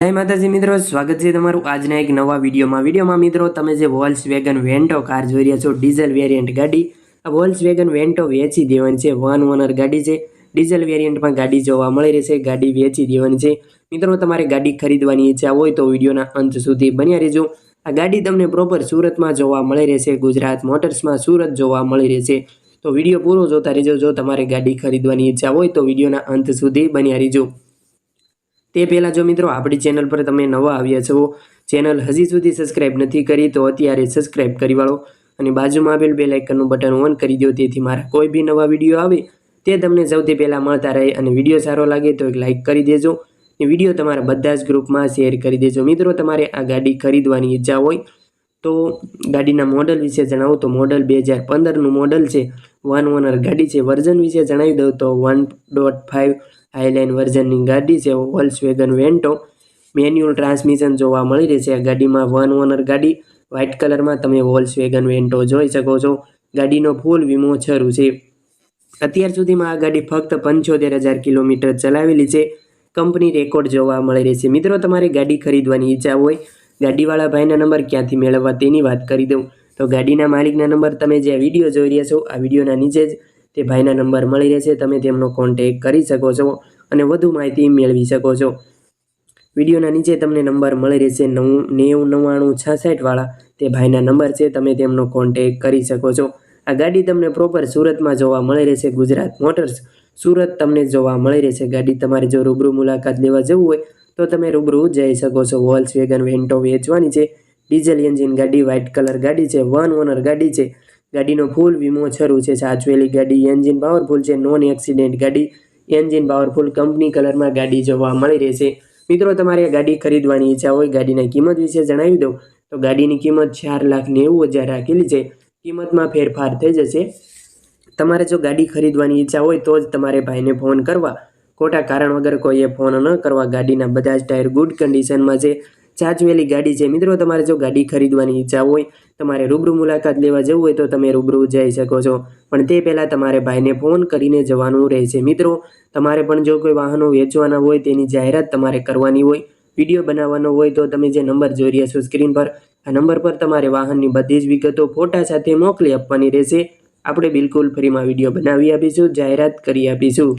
જય માતાજી મિત્રો, સ્વાગત છે તમારું આજના એક નવા વિડીયોમાં. વિડીયોમાં મિત્રો, તમે જે વોલ્સ વેગન વેન્ટો કાર જોઈ રહ્યા છો ડીઝલ વેરિયન્ટ ગાડી. આ વોલ્સ વેગન વેન્ટો વેચી દેવાની છે વન ઓનર ગાડી છે. ડીઝલ વેરિયન્ટમાં ગાડી જોવા મળી રહેશે ગાડી વેચી દેવાની છે. મિત્રો, તમારે ગાડી ખરીદવાની ઈચ્છા હોય તો વિડીયોના અંત સુધી બન્યા રહેજો. આ ગાડી તમને પ્રોપર સુરતમાં જોવા મળી રહેશે, ગુજરાત મોટર્સમાં સુરત જોવા મળી રહેશે. તો વીડિયો પૂરો જોતા રહેજો, જો તમારે ગાડી ખરીદવાની ઈચ્છા હોય તો વિડીયોના અંત સુધી બન્યા રહેજો. તે પહેલાં જો મિત્રો આપણી ચેનલ પર તમે નવા આવ્યા છો ચેનલ હજી સુધી સબસ્ક્રાઇબ નથી કરી, તો અત્યારે સબસ્ક્રાઇબ કરી વાળો અને બાજુમાં આપેલ બે લાઇકનનું બટન ઓન કરી દો, તેથી મારા કોઈ બી નવા વીડિયો આવે, તે તમને સૌથી પહેલાં મળતા રહે અને વીડિયો સારો લાગે તો એક લાઇક કરી દેજો અને વીડિયો તમારા બધા જ ગ્રુપમાં શેર કરી દેજો. મિત્રો, તમારે આ ગાડી ખરીદવાની ઈચ્છા હોય, તો ગાડીના મોડલ વિશે જણાવું. તો મોડલ બે હજાર પંદરનું મોડલ છે વન ઓનર ગાડી છે. વર્ઝન વિશે જણાવી દઉં તો વન ડોટ ફાઇવ હાઈલાઇન વર્ઝનની ગાડી છે Volkswagen Vento manual transmission જોવા મળી રહેશે આ ગાડીમાં વન ઓનર ગાડી વ્હાઇટ કલરમાં તમે વોલ્સ વેગન વેન્ટો જોઈ શકો છો. ગાડીનો ફૂલ વીમો છરું છે. અત્યાર સુધીમાં આ ગાડી ફક્ત પંચોતેર હજાર કિલોમીટર ચલાવેલી છે. કંપની રેકોર્ડ જોવા મળી રહેશે મિત્રો, તમારે ગાડી ખરીદવાની ઈચ્છા હોય, ગાડીવાળા ભાઈના નંબર ક્યાંથી મેળવવા તેની વાત કરી દઉં. તો ગાડીના માલિકના નંબર તમે જે વીડિયો જોઈ રહ્યા છો, આ વિડીયોના નીચે જ તે ભાઈના નંબર મળી રહેશે, તમે તેમનો કોન્ટેક કરી શકો છો અને વધુ માહિતી મેળવી શકો છો. વિડીયોના નીચે તમને નંબર મળી રહેશે નવ, નેવું, નવ્વાણું છાસઠવાળા તે ભાઈના નંબર છે, તમે તેમનો કોન્ટેક કરી શકો છો. આ ગાડી તમને પ્રોપર સુરતમાં જોવા મળી રહેશે, ગુજરાત મોટર્સ. સુરત તમને જોવા મળી રહેશે. ગાડી તમારે જો રૂબરૂ મુલાકાત લેવા જવું હોય, તો તમે રૂબરૂ જઈ શકો છો. વોલ્સ વેગન વેન્ટો વેચવાની છે. ડીઝલ એન્જિન ગાડી વ્હાઇટ કલર ગાડી છે. વન ઓનર ગાડી છે. ગાડીનો ફૂલ વીમો શરૂ છે. સાચવેલી ગાડી એન્જિન પાવરફુલ છે. નોન એક્સિડેન્ટ ગાડી એન્જિન પાવરફુલ કંપની કલરમાં ગાડી જોવા મળી રહેશે. મિત્રો, તમારે ગાડી ખરીદવાની ઈચ્છા હોય, ગાડીના કિંમત વિશે જણાવી દઉં. તો ગાડીની કિંમત ચાર લાખ નેવું હજાર રાખેલી છે. કિંમતમાં ફેરફાર થઈ જશે. તમારે જો ગાડી ખરીદવાની ઈચ્છા હોય, તો જ તમારે ભાઈને ફોન કરવા. ખોટા કારણ વગર કોઈએ ફોન ન કરવા. ગાડીના બધા જ ટાયર ગુડ કન્ડિશનમાં છે. ચાચવેલી ગાડી છે. મિત્રો, તમારે જો ગાડી ખરીદવાની ઈચ્છા હોય, તમારે રૂબરૂ મુલાકાત લેવા જવું હોય તો તમે રૂબરૂ જઈ શકો છો. પણ તે પહેલાં તમારે ભાઈને ફોન કરીને જવાનું રહેશે. મિત્રો, તમારે પણ જો કોઈ વાહનો વેચવાના હોય, તેની જાહેરાત તમારે કરવાની હોય, વીડિયો બનાવવાનો હોય, તો તમે જે નંબર જોઈ રહ્યા છો સ્ક્રીન પર, આ નંબર પર તમારે વાહનની બધી જ વિગતો ફોટા સાથે મોકલી આપવાની રહેશે. આપણે બિલકુલ ફ્રીમાં વીડિયો બનાવી આપીશું, જાહેરાત કરી આપીશું.